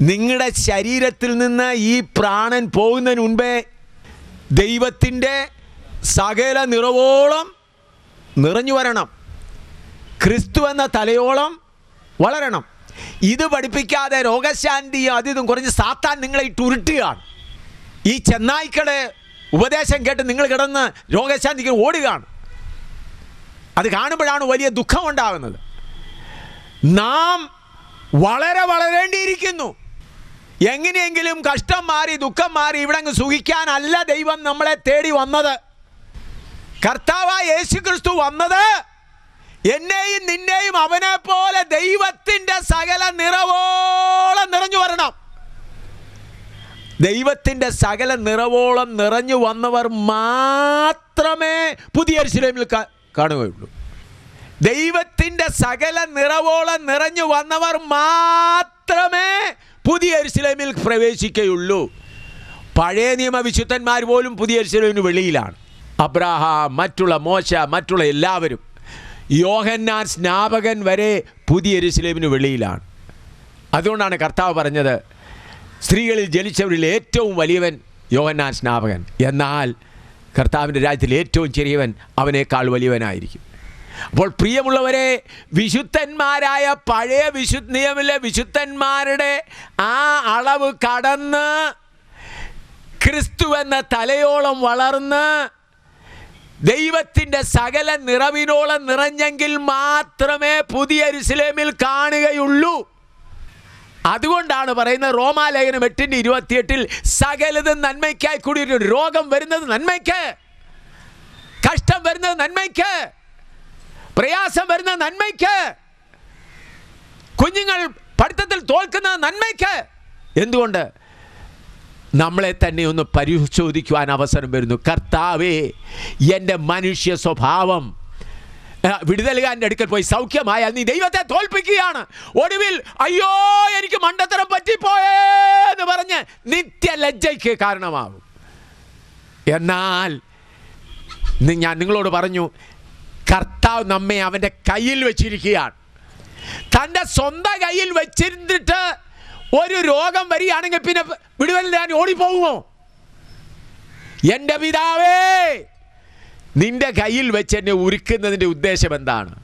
നിങ്ങളുടെ ശരീരത്തിൽ നിന്ന് ഈ പ്രാണൻ പോകുന്നതിന് മുൻപേ ദൈവത്തിന്റെ സകല നിറവോളം നിറഞ്ഞു വരണം. ക്രിസ്തു എന്ന തലയോളം വളരണം. ഇത് പഠിപ്പിക്കാതെ രോഗശാന്തിയും അതിതും കുറഞ്ഞ് സാത്താൻ നിങ്ങളെ ഇട്ട് ഉരുട്ടുകയാണ്. ഈ ചെന്നായ്ക്കളെ ഉപദേശം കേട്ട് നിങ്ങൾ കിടന്ന് രോഗശാന്തിക്ക് ഓടുകയാണ്. അത് കാണുമ്പോഴാണ് വലിയ ദുഃഖം ഉണ്ടാകുന്നത് നാം വളരെ വളരേണ്ടിയിരിക്കുന്നു. എങ്ങനെയെങ്കിലും കഷ്ടം മാറി ദുഃഖം മാറി ഇവിടെ അങ്ങ് സുഖിക്കാനല്ല ദൈവം നമ്മളെ തേടി വന്നത്. കർത്താവായ യേശു ക്രിസ്തു വന്നത് എന്നെയും നിന്നെയും അവനെ പോലെ ദൈവത്തിന്റെ സകല നിറവോളം നിറഞ്ഞു വരണം. ദൈവത്തിന്റെ സകല നിറവോളം നിറഞ്ഞു വന്നവർ മാത്രമേ പുതിയ എരുശലേമിൽ കാ- കാണുകയുള്ളൂ. ദൈവത്തിന്റെ സകല നിറവോളം നിറഞ്ഞു വന്നവർ മാത്രമേ പുതിയ എരുശലേമിൽ പ്രവേശിക്കുകയുള്ളൂ പഴയ നിയമവിശുദ്ധന്മാർ പോലും പുതിയ എരുശലേമിന് വെളിയിലാണ്. അബ്രാഹാം മറ്റുള്ള മോശ മറ്റുള്ള എല്ലാവരും യോഹന്നാൻ സ്നാപകൻ വരെ പുതിയ എരുസലേമിന് വെളിയിലാണ്. അതുകൊണ്ടാണ് കർത്താവ് പറഞ്ഞത് സ്ത്രീകളിൽ ജനിച്ചവരിൽ ഏറ്റവും വലിയവൻ യോഹന്നാൻ സ്നാപകൻ. എന്നാൽ കർത്താവിന്റെ രാജ്യത്തിൽ ഏറ്റവും ചെറിയവൻ അവനേക്കാൾ വലിയവനായിരിക്കും. അപ്പോൾ പ്രിയമുള്ളവരെ വിശുദ്ധന്മാരായ പഴയ വിശുദ്ധ നിയമിലെ വിശുദ്ധന്മാരുടെ ആ അളവ് കടന്ന് ക്രിസ്തു എന്ന തലയോളം വളർന്ന് ദൈവത്തിന്റെ സകല നിറവിനോളം നിറഞ്ഞെങ്കിൽ മാത്രമേ പുതിയ ഇസ്ലേമിൽ കാണുകയുള്ളൂ. അതുകൊണ്ടാണ് പറയുന്നത് റോമാലേഖനം എട്ടിന്റെ ഇരുപത്തിയെട്ടിൽ സകലതും നന്മയ്ക്കായി കൂടിയിട്ടുണ്ട് രോഗം വരുന്നത് നന്മയ്ക്ക് കഷ്ടം വരുന്നത് നന്മയ്ക്ക്. പ്രയാസം വരുന്ന നന്മയ്ക്ക്. കുഞ്ഞുങ്ങൾ പഠിത്തത്തിൽ തോൽക്കുന്ന നന്മയ്ക്ക്. എന്തുകൊണ്ട്? നമ്മളെ തന്നെ ഒന്ന് പരിശോധിക്കുവാൻ അവസരം വരുന്നു. കർത്താവേ എന്റെ മനുഷ്യ സ്വഭാവം വിടുതലുകാരന്റെ അടുക്കൽ പോയി സൗഖ്യമായ നീ ദൈവത്തെ തോൽപ്പിക്കുകയാണ്. ഒടുവിൽ അയ്യോ എനിക്ക് മണ്ടത്തരം പറ്റിപ്പോയേ എന്ന് പറഞ്ഞ് നിത്യലജ്ജയ്ക്ക് കാരണമാകും. എന്നാൽ ഞാൻ നിങ്ങളോട് പറഞ്ഞു കർത്താവ് നമ്മെ അവന്റെ കയ്യിൽ വെച്ചിരിക്കുകയാണ്. തന്റെ സ്വന്തം കയ്യിൽ വെച്ചിരുന്നിട്ട് ഒരു രോഗം വരികയാണെങ്കിൽ പിന്നെ വിടുവൽ ഞാൻ ഓടിപ്പോകുമോ? എന്റെ പിതാവേ നിന്റെ കയ്യിൽ വെച്ച് എന്നെ ഉരുക്കുന്നതിന്റെ ഉദ്ദേശം എന്താണ്?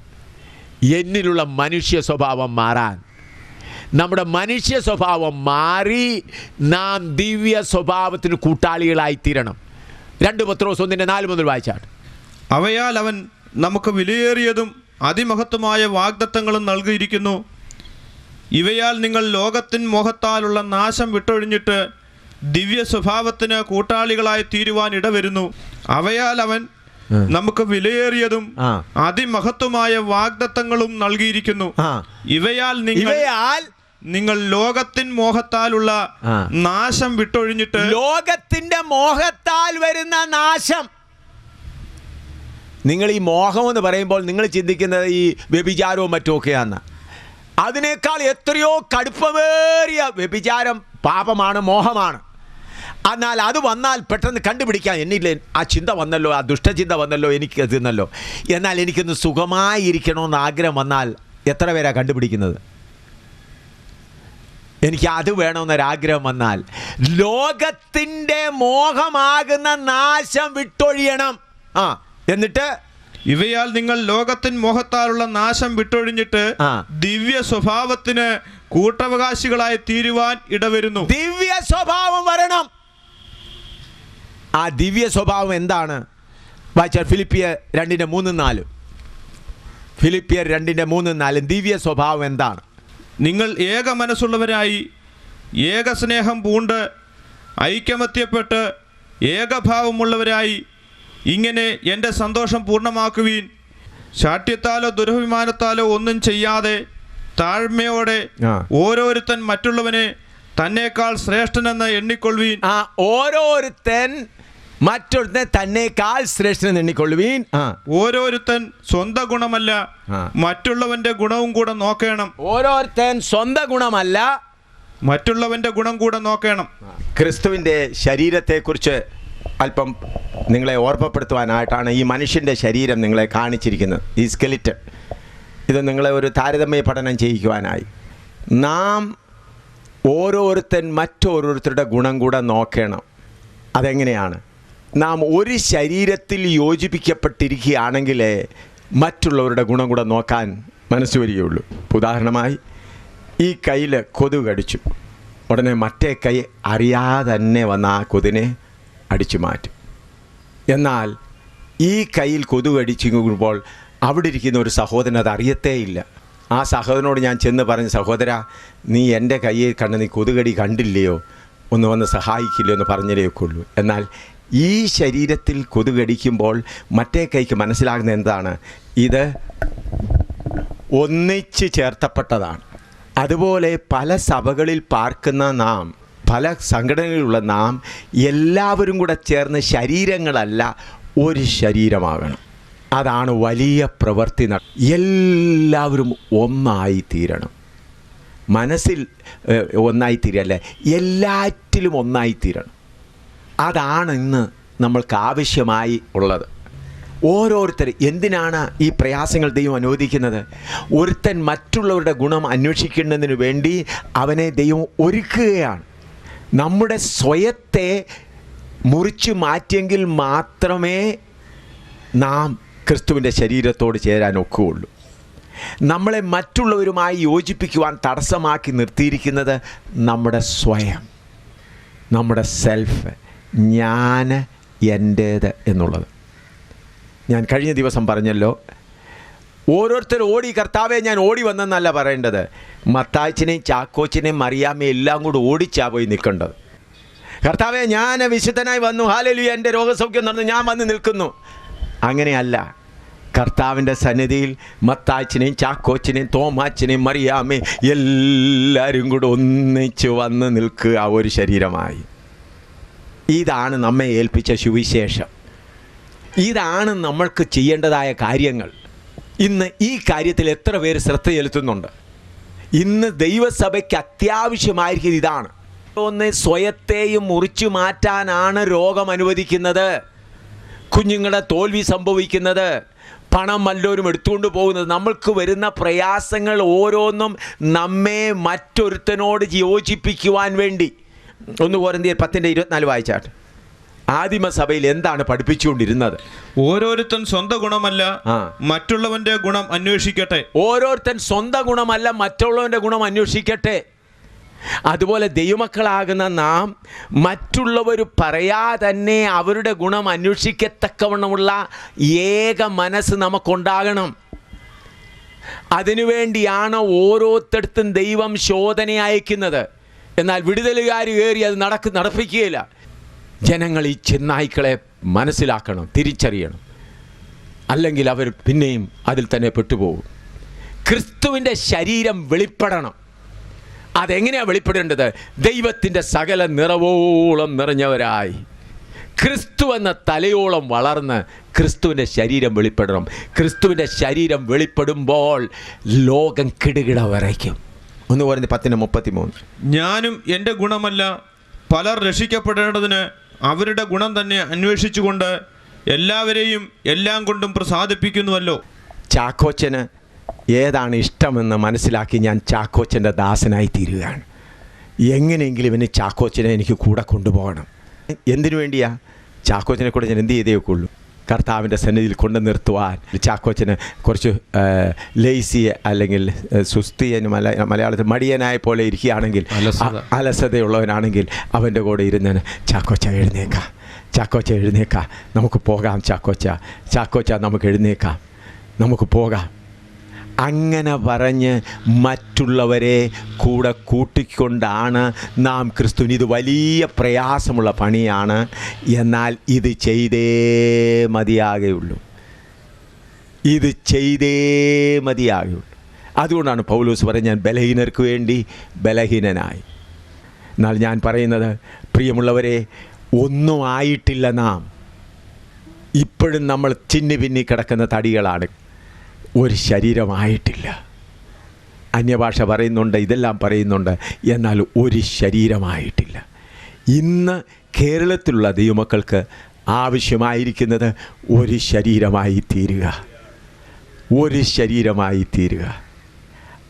എന്നിലുള്ള മനുഷ്യ സ്വഭാവം മാറാൻ. നമ്മുടെ മനുഷ്യ സ്വഭാവം മാറി നാം ദിവ്യ സ്വഭാവത്തിന് കൂട്ടാളികളായി തീരണം. രണ്ട് പത്രോസ് ഒന്നിന്റെ നാല് മുതൽ വായിച്ചാണ്. അവയാൽ അവൻ നമുക്ക് വിലയേറിയതും അതിമഹത്വമായ വാഗ്ദത്തങ്ങളും നൽകിയിരിക്കുന്നു. ഇവയാൽ നിങ്ങൾ ലോകത്തിൻ മോഹത്താലുള്ള നാശം വിട്ടൊഴിഞ്ഞിട്ട് ദിവ്യ സ്വഭാവത്തിന് കൂട്ടാളികളായി തീരുവാൻ ഇടവരുന്നു. അവയാൽ അവൻ നമുക്ക് വിലയേറിയതും. അതിമഹത്വമായ വാഗ്ദത്തങ്ങളും നൽകിയിരിക്കുന്നു. ഇവയാൽ നിങ്ങൾ ഇവയാൽ നിങ്ങൾ ലോകത്തിൻ മോഹത്താലുള്ള നാശം വിട്ടൊഴിഞ്ഞിട്ട് ലോകത്തിന്റെ മോഹത്താൽ വരുന്ന നാശം. നിങ്ങൾ ഈ മോഹം എന്ന് പറയുമ്പോൾ നിങ്ങൾ ചിന്തിക്കുന്നത് ഈ വ്യഭിചാരവും മറ്റുമൊക്കെയാണ് അതിനേക്കാൾ എത്രയോ കടുപ്പമേറിയ വ്യഭിചാരം പാപമാണ് മോഹമാണ്. എന്നാൽ അത് വന്നാൽ പെട്ടെന്ന് കണ്ടുപിടിക്കാൻ എന്നില്ല? ആ ചിന്ത വന്നല്ലോ ആ ദുഷ്ടചിന്ത വന്നല്ലോ എനിക്ക് തിന്നല്ലോ. എന്നാൽ എനിക്കൊന്ന് സുഖമായിരിക്കണമെന്ന് ആഗ്രഹം വന്നാൽ എത്ര പേരാ കണ്ടുപിടിക്കുന്നത്? എനിക്ക് അത് വേണമെന്നൊരാഗ്രഹം വന്നാൽ ലോകത്തിന്റെ മോഹമാകുന്ന നാശം വിട്ടൊഴിയണം. ആ. എന്നിട്ട് ഇവയാൽ നിങ്ങൾ ലോകത്തിൻ മോഹത്താലുള്ള നാശം വിട്ടൊഴിഞ്ഞിട്ട് ദിവ്യ സ്വഭാവത്തിന് കൂട്ടവകാശികളായി തീരുവാൻ ഇടവരുന്നു. ദിവ്യ സ്വഭാവം വരണം. ആ ദിവ്യ സ്വഭാവം എന്താണ്? വായിച്ചാൽ ഫിലിപ്പിയർ രണ്ടിന്റെ മൂന്ന് നാല്. ഫിലിപ്പിയർ രണ്ടിന്റെ മൂന്ന് നാലും ദിവ്യ സ്വഭാവം എന്താണ്? നിങ്ങൾ ഏക മനസ്സുള്ളവരായി ഏക സ്നേഹം പൂണ്ട് ഐക്യമത്യപ്പെട്ട് ഏകഭാവമുള്ളവരായി ഇങ്ങനെ എന്റെ സന്തോഷം പൂർണമാക്കുവീൻ. ശാഠ്യത്താലോ ദുരഭിമാനത്താലോ ഒന്നും ചെയ്യാതെ താഴ്മയോടെ ഓരോരുത്തൻ മറ്റുള്ളവനെ തന്നേക്കാൾ ശ്രേഷ്ഠനെന്ന് എണ്ണിക്കൊള്ളുവീൻ. ആ ഓരോരുത്തൻ മറ്റൊരുത്തൻ തന്നേക്കാൾ ശ്രേഷ്ഠനെന്ന് എണ്ണിക്കൊള്ളുവീൻ. ആ. ഓരോരുത്തൻ സ്വന്തം ഗുണമല്ല മറ്റുള്ളവന്റെ ഗുണവും കൂടെ നോക്കണം. ഓരോരുത്തൻ സ്വന്തം ഗുണമല്ല മറ്റുള്ളവന്റെ ഗുണം കൂടെ നോക്കണം. ക്രിസ്തുവിന്റെ ശരീരത്തെക്കുറിച്ച് അല്പം നിങ്ങളെ ഓർമ്മപ്പെടുത്തുവാനായിട്ടാണ് ഈ മനുഷ്യന്റെ ശരീരം നിങ്ങളെ കാണിച്ചിരിക്കുന്നത് ഈ സ്കെലിറ്റ് ഇത് നിങ്ങളെ ഒരു താരതമ്യ പഠനം ചെയ്യിക്കുവാനായി. നാം ഓരോരുത്തൻ മറ്റോരോരുത്തരുടെ ഗുണം കൂടെ നോക്കണം. അതെങ്ങനെയാണ്? നാം ഒരു ശരീരത്തിൽ യോജിപ്പിക്കപ്പെട്ടിരിക്കുകയാണെങ്കിലേ മറ്റുള്ളവരുടെ ഗുണം കൂടെ നോക്കാൻ മനസ്സ് വരികയുള്ളൂ. ഉദാഹരണമായി ഈ കയ്യിൽ കൊതു കടിച്ചു. ഉടനെ മറ്റേ കൈ അറിയാതെ തന്നെ വന്ന ആ കൊതിനെ അടിച്ചു മാറ്റും. എന്നാൽ ഈ കയ്യിൽ കൊതുക് അടിച്ചിരിക്കുമ്പോൾ അവിടെ ഇരിക്കുന്ന ഒരു സഹോദരൻ അത് അറിയത്തേയില്ല ആ സഹോദരനോട് ഞാൻ ചെന്ന് പറഞ്ഞു സഹോദര നീ എന്റെ കയ്യിൽ കണ്ട് നീ കൊതുകടി കണ്ടില്ലയോ? ഒന്ന് വന്ന് സഹായിക്കില്ലയോ എന്ന് പറഞ്ഞതേ ഒക്കെയുള്ളൂ എന്നാൽ ഈ ശരീരത്തിൽ കൊതുകടിക്കുമ്പോൾ മറ്റേ കൈക്ക് മനസ്സിലാകുന്ന എന്താണ്? ഇത് ഒന്നിച്ച് ചേർത്തപ്പെട്ടതാണ്. അതുപോലെ പല സഭകളിൽ പാർക്കുന്ന നാം പല സംഘടനകളിലുള്ള നാം എല്ലാവരും കൂടെ ചേർന്ന് ശരീരങ്ങളല്ല ഒരു ശരീരമാകണം. അതാണ് വലിയ പ്രവൃത്തി എല്ലാവരും ഒന്നായി തീരണം. മനസ്സിൽ ഒന്നായി തീരല്ല? എല്ലാറ്റിലും ഒന്നായി തീരണം. അതാണ് ഇന്ന് നമ്മൾക്ക് ആവശ്യമായി ഉള്ളത്. ഓരോരുത്തർ എന്തിനാണ് ഈ പ്രയാസങ്ങൾ ദൈവം അനുവദിക്കുന്നത്? ഒരുത്തൻ മറ്റുള്ളവരുടെ ഗുണം അന്വേഷിക്കുന്നതിന് വേണ്ടി അവനെ ദൈവം ഒരുക്കുകയാണ്. നമ്മുടെ സ്വയത്തെ മുറിച്ചു മാറ്റിയെങ്കിൽ മാത്രമേ നാം ക്രിസ്തുവിന്റെ ശരീരത്തോട് ചേരാൻ ഒക്കുകയുള്ളൂ. നമ്മളെ മറ്റുള്ളവരുമായി യോജിപ്പിക്കുവാൻ തടസ്സമാക്കി നിർത്തിയിരിക്കുന്നത് നമ്മുടെ സ്വയം നമ്മുടെ സെൽഫ് ഞാൻ എന്റേത് എന്നുള്ളത്. ഞാൻ കഴിഞ്ഞ ദിവസം പറഞ്ഞല്ലോ ഓരോരുത്തർ ഓടി കർത്താവെ ഞാൻ ഓടി വന്നെന്നല്ല പറയേണ്ടത്. മത്താച്ചിനെയും ചാക്കോച്ചിനെയും മറിയാമേ എല്ലാം കൂടി ഓടിച്ചാ പോയി നിൽക്കേണ്ടത്. കർത്താവെ ഞാൻ വിശുദ്ധനായി വന്നു. ഹാലലു എന്റെ രോഗസൗഖ്യം നടന്നു. ഞാൻ വന്ന് നിൽക്കുന്നു. അങ്ങനെയല്ല. കർത്താവിന്റെ സന്നിധിയിൽ മത്താച്ചിനെയും ചാക്കോച്ചിനെയും തോമാച്ചിനെയും മറിയാമേ എല്ലാവരും കൂടെ ഒന്നിച്ച് വന്ന് നിൽക്കുക ഒരു ശരീരമായി. ഇതാണ് നമ്മെ ഏൽപ്പിച്ച സുവിശേഷം. ഇതാണ് നമ്മൾക്ക് ചെയ്യേണ്ടതായ കാര്യങ്ങൾ. ഇന്ന് ഈ കാര്യത്തിൽ എത്ര പേര് ശ്രദ്ധ ചെലുത്തുന്നുണ്ട് ഇന്ന് ദൈവസഭയ്ക്ക് അത്യാവശ്യമായിരിക്കുന്നത് ഇതാണ്. ഒന്ന് സ്വയത്തെയും മുറിച്ചു മാറ്റാനാണ് രോഗം അനുവദിക്കുന്നത്. കുഞ്ഞുങ്ങളുടെ തോൽവി സംഭവിക്കുന്നത്. പണം വല്ലവരും എടുത്തുകൊണ്ട് പോകുന്നത്. നമ്മൾക്ക് വരുന്ന പ്രയാസങ്ങൾ ഓരോന്നും നമ്മെ മറ്റൊരുത്തനോട് യോജിപ്പിക്കുവാൻ വേണ്ടി. ഒന്ന് കോരന്തിയർ പത്തിന്റെ ഇരുപത്തിനാല് വായിച്ചാട്ട്. ആദിമസഭയിൽ എന്താണ് പഠിപ്പിച്ചുകൊണ്ടിരുന്നത്? ഓരോരുത്തൻ സ്വന്തം ഗുണമല്ല മറ്റുള്ളവന്റെ ഗുണം അന്വേഷിക്കട്ടെ. ഓരോരുത്തൻ സ്വന്തം ഗുണമല്ല മറ്റുള്ളവന്റെ ഗുണം അന്വേഷിക്കട്ടെ. അതുപോലെ ദൈവമക്കളാകുന്ന നാം മറ്റുള്ളവർ പറയാ തന്നെ അവരുടെ ഗുണം അന്വേഷിക്കത്തക്കവണ്ണമുള്ള ഏക മനസ്സ് നമുക്കുണ്ടാകണം. അതിനുവേണ്ടിയാണ് ഓരോരുത്തടത്തും ദൈവം ശോധന അയക്കുന്നത് എന്നാൽ വിടുതലുകാർ കയറി അത് നടക്ക് നടപ്പിക്കുകയില്ല. ജനങ്ങൾ ഈ ചെന്നായ്ക്കളെ മനസ്സിലാക്കണം തിരിച്ചറിയണം. അല്ലെങ്കിൽ അവർ പിന്നെയും അതിൽ തന്നെ പെട്ടുപോകും. ക്രിസ്തുവിന്റെ ശരീരം വെളിപ്പെടണം. അതെങ്ങനെയാണ് വെളിപ്പെടേണ്ടത്? ദൈവത്തിന്റെ സകല നിറവോളം നിറഞ്ഞവരായി. ക്രിസ്തു എന്ന തലയോളം വളർന്ന് ക്രിസ്തുവിന്റെ ശരീരം വെളിപ്പെടണം. ക്രിസ്തുവിന്റെ ശരീരം വെളിപ്പെടുമ്പോൾ ലോകം കിടുകിട വരയ്ക്കും. ഒന്ന് പറഞ്ഞ് പത്തിന് മുപ്പത്തി മൂന്ന് ഞാനും എന്റെ ഗുണമല്ല പലർ രക്ഷിക്കപ്പെടേണ്ടതിന് അവരുടെ ഗുണം തന്നെ അന്വേഷിച്ചുകൊണ്ട് എല്ലാവരെയും എല്ലാം കൊണ്ടും പ്രസാദിപ്പിക്കുന്നുവല്ലോ. ചാക്കോച്ചന് ഏതാണ് ഇഷ്ടമെന്ന് മനസ്സിലാക്കി ഞാൻ ചാക്കോച്ചന്റെ ദാസനായി തീരുകയാണ്. എങ്ങനെയെങ്കിലും ഇവന് ചാക്കോച്ചനെ എനിക്ക് കൂടെ കൊണ്ടുപോകണം. എന്തിനു വേണ്ടിയാ? ചാക്കോച്ചനെ കൂടെ ഞാൻ എന്ത് ചെയ്തേക്കുള്ളൂ കർത്താവിന്റെ സന്നിധിയിൽ കൊണ്ടു നിർത്തുവാൻ. ചാക്കോച്ചന് കുറച്ച് ലേസിയെ അല്ലെങ്കിൽ സുസ്ഥിയന് മല മലയാളത്തിൽ മടിയനായ പോലെ ഇരിക്കുകയാണെങ്കിൽ അലസതയുള്ളവനാണെങ്കിൽ അവന്റെ കൂടെ ഇരുന്ന് ചാക്കോച്ച എഴുന്നേക്കാം. ചാക്കോച്ച എഴുന്നേക്കാം. നമുക്ക് പോകാം ചാക്കോച്ച. ചാക്കോച്ച നമുക്ക് എഴുന്നേക്കാം. നമുക്ക് പോകാം. അങ്ങനെ പറഞ്ഞ് മറ്റുള്ളവരെ കൂടെ കൂട്ടിക്കൊണ്ടാണ് നാം ക്രിസ്തുവിന് ഇത് വലിയ പ്രയാസമുള്ള പണിയാണ്. എന്നാൽ ഇത് ചെയ്തേ മതിയാകുള്ളൂ ഇത് ചെയ്തേ മതിയാകുള്ളൂ അതുകൊണ്ടാണ് പൗലൂസ് പറഞ്ഞ ഞാൻ ബലഹീനർക്ക് വേണ്ടി ബലഹീനനായി. എന്നാൽ ഞാൻ പറയുന്നത് പ്രിയമുള്ളവരെ ഒന്നും ആയിട്ടില്ല നാം. ഇപ്പോഴും നമ്മൾ ചിന്നി പിന്നി കിടക്കുന്ന തടികളാണ്. ഒരു ശരീരമായിട്ടില്ല. അന്യഭാഷ പറയുന്നുണ്ട് ഇതെല്ലാം പറയുന്നുണ്ട്. എന്നാൽ ഒരു ശരീരമായിട്ടില്ല. ഇന്ന് കേരളത്തിലുള്ള ദൈവമക്കൾക്ക് ആവശ്യമായിരിക്കുന്നത് ഒരു ശരീരമായി തീരുക. ഒരു ശരീരമായി തീരുക.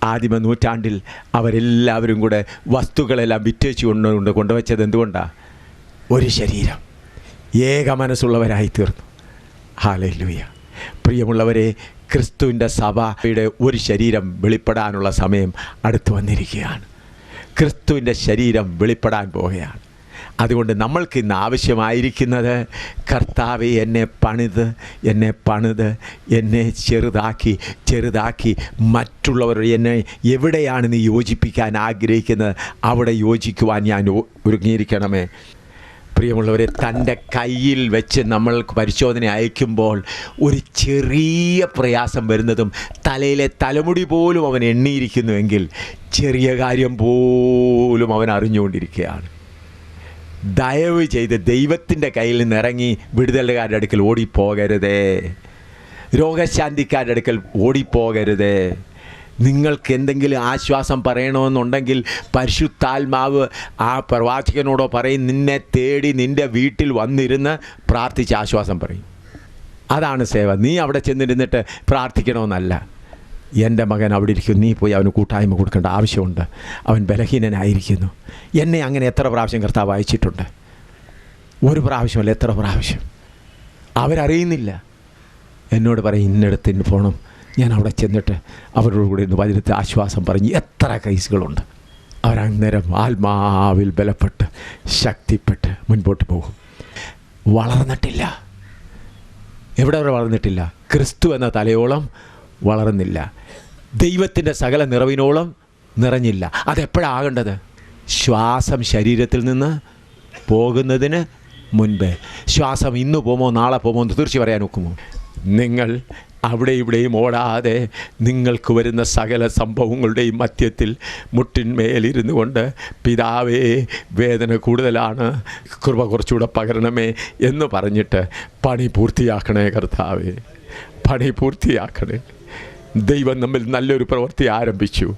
ആദിമ നൂറ്റാണ്ടിൽ അവരെല്ലാവരും കൂടെ വസ്തുക്കളെല്ലാം വിറ്റേച്ച് കൊണ്ടുകൊണ്ട് കൊണ്ടുവച്ചത് എന്തുകൊണ്ടാണ് ഒരു ശരീരം. ഏക മനസ്സുള്ളവരായി തീർന്നു. ഹാലയിലൂയ പ്രിയമുള്ളവരെ ക്രിസ്തുവിന്റെ സഭയുടെ ഒരു ശരീരം വെളിപ്പെടാനുള്ള സമയം അടുത്തു വന്നിരിക്കുകയാണ്. ക്രിസ്തുവിന്റെ ശരീരം വെളിപ്പെടാൻ പോവുകയാണ്. അതുകൊണ്ട് നമ്മൾക്ക് ഇന്ന് ആവശ്യമായിരിക്കുന്നത് കർത്താവ് എന്നെ പണിത് എന്നെ പണിത് എന്നെ ചെറുതാക്കി ചെറുതാക്കി മറ്റുള്ളവർ എന്നെ എവിടെയാണ് നീ യോജിപ്പിക്കാൻ ആഗ്രഹിക്കുന്നത്? അവിടെ യോജിക്കുവാൻ ഞാൻ ഒരുങ്ങിയിരിക്കണമേ. പ്രിയമുള്ളവരെ തന്റെ കയ്യിൽ വെച്ച് നമ്മൾ പരിശോധന അയക്കുമ്പോൾ ഒരു ചെറിയ പ്രയാസം വരുന്നതും തലയിലെ തലമുടി പോലും അവൻ എണ്ണിയിരിക്കുന്നുവെങ്കിൽ ചെറിയ കാര്യം പോലും അവൻ അറിഞ്ഞുകൊണ്ടിരിക്കുകയാണ്. ദയവ് ചെയ്ത് ദൈവത്തിന്റെ കയ്യിൽ നിന്ന് ഇറങ്ങി വിടുതലുകാരുടെ അടുക്കൽ ഓടിപ്പോകരുതേ. രോഗശാന്തിക്കാരുടെ അടുക്കൽ ഓടിപ്പോകരുതേ. നിങ്ങൾക്ക് എന്തെങ്കിലും ആശ്വാസം പറയണമെന്നുണ്ടെങ്കിൽ പരിശുദ്ധാത്മാവ് ആ പ്രവാചകനോടോ പറയും നിന്നെ തേടി നിന്റെ വീട്ടിൽ വന്നിരുന്ന് പ്രാർത്ഥിച്ച് ആശ്വാസം പറയും. അതാണ് സേവ. നീ അവിടെ ചെന്നിരുന്നിട്ട് പ്രാർത്ഥിക്കണമെന്നല്ല. എന്റെ മകൻ അവിടെ ഇരിക്കുന്നു. നീ പോയി അവന് കൂട്ടായ്മ കൊടുക്കേണ്ട ആവശ്യമുണ്ട്. അവൻ ബലഹീനനായിരിക്കുന്നു. എന്നെ അങ്ങനെ എത്ര പ്രാവശ്യം കർത്താവ് അയച്ചിട്ടുണ്ട്? ഒരു പ്രാവശ്യമല്ല എത്ര പ്രാവശ്യം? അവരറിയുന്നില്ല. എന്നോട് പറയും ഇന്നിടത്തിന് പോകണം ഞാൻ അവിടെ ചെന്നിട്ട് അവരോട് കൂടി ഇന്ന് വചനത്തെ ആശ്വാസം പറഞ്ഞ് എത്ര കേസുകളുണ്ട്. അവരന്നേരം ആത്മാവിൽ ബലപ്പെട്ട് ശക്തിപ്പെട്ട് മുൻപോട്ട് പോകും. വളർന്നിട്ടില്ല. എവിടെ വരെ വളർന്നിട്ടില്ല? ക്രിസ്തു എന്ന തലയോളം വളർന്നില്ല. ദൈവത്തിന്റെ സകല നിറവിനോളം നിറഞ്ഞില്ല. അതെപ്പോഴാകേണ്ടത്? ശ്വാസം ശരീരത്തിൽ നിന്ന് പോകുന്നതിന് മുൻപ്. ശ്വാസം ഇന്ന് പോമോ നാളെ പോമോ എന്ന് തീർച്ച പറയാൻ ഒക്കുമോ? നിങ്ങൾ അവിടെ ഇവിടെയും ഓടാതെ നിങ്ങൾക്ക് വരുന്ന സകല സംഭവങ്ങളുടെയും മധ്യത്തിൽ മുട്ടിന്മേലിരുന്നു കൊണ്ട് പിതാവേ വേദന കൂടുതലാണ് കൃപ കുറച്ചുകൂടെ പകരണമേ എന്ന് പറഞ്ഞിട്ട് പണി പൂർത്തിയാക്കണേ കർത്താവേ. പണി പൂർത്തിയാക്കണേ. ദൈവം നമ്മിൽ നല്ലൊരു പ്രവൃത്തി ആരംഭിച്ചു.